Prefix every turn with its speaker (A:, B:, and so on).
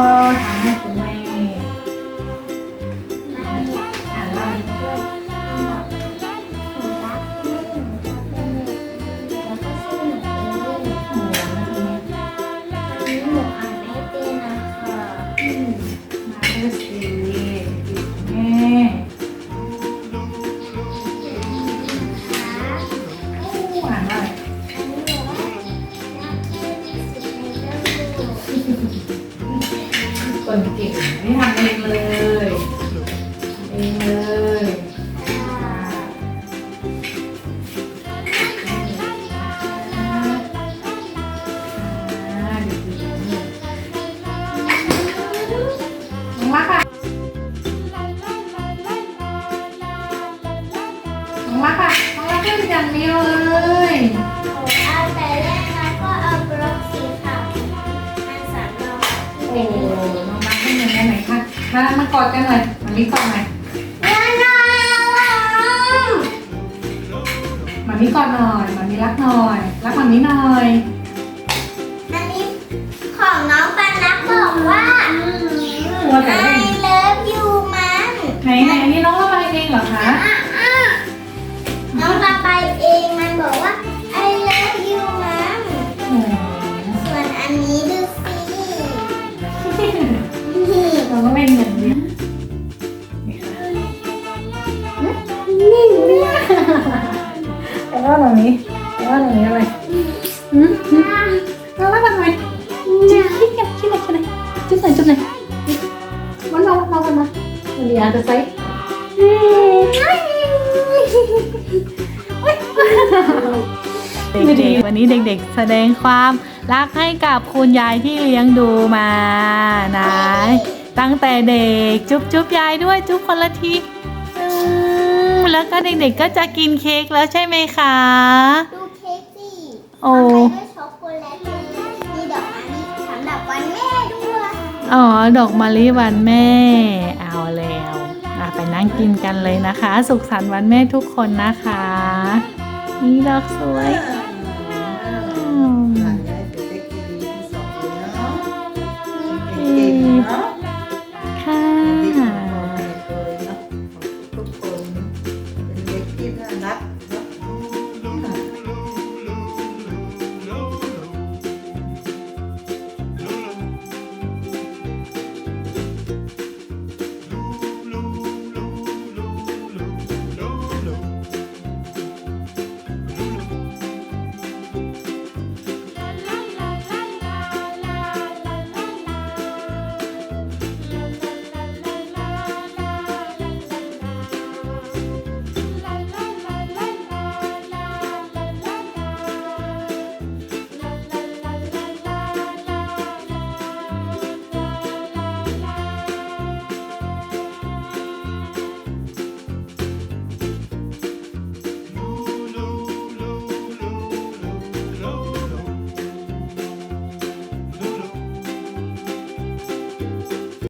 A: ท คนเก่งไม่ทำเองเลยเองเลยอ่าดีๆน้องรักอะน้องรักอะน้องรักเล่นอย่างเดียวเลย มา มากอดกันเลยมามีกอดหน่อยมามีกอดหน่อยมามีรักหน่อย รักมามีหน่อย
B: ของน้องปันรักบอกว่า
A: ตัวแต่เล่น
B: I love you มัน
A: ไหนไหนอันนี้น้องระบายเองเหรอคะ
B: อะอะน้องระบ นิ่ม
A: เนี่ยแต่ว่าตรงนี้แต่ว่าตรงนี้อะไรอืมอืมเรารักกันหน่อยจิ๊บคิดกันคิดหน่อยคิดหน่อยจุ๊บหน่อยจุ๊บหน่อยวันเราเรากันนะวันนี้อาจจะใส่
C: เด็กๆวันนี้เด็กๆ แสดงความรักให้กับคุณยายที่เลี้ยงดูมานะตั้งแต่เด็กจุ๊บจุ๊บยายด้วยจุ๊บคนละที แล้วก็เด็กๆก็จะกินเค้กแล้วใช่ไหมคะ
B: ดูเค้กสิ
C: โอ้
B: ทำไปด้วยช็อกโกแลตเลยมีดอกไม้สำหรับวันแม่ด้วย
C: อ๋อ ดอกมะลิวันแม่ เอาแล้วอะไปนั่งกินกันเลยนะคะ สุขสันต์วันแม่ทุกคนนะคะ นี่ดอกสวย
B: เอ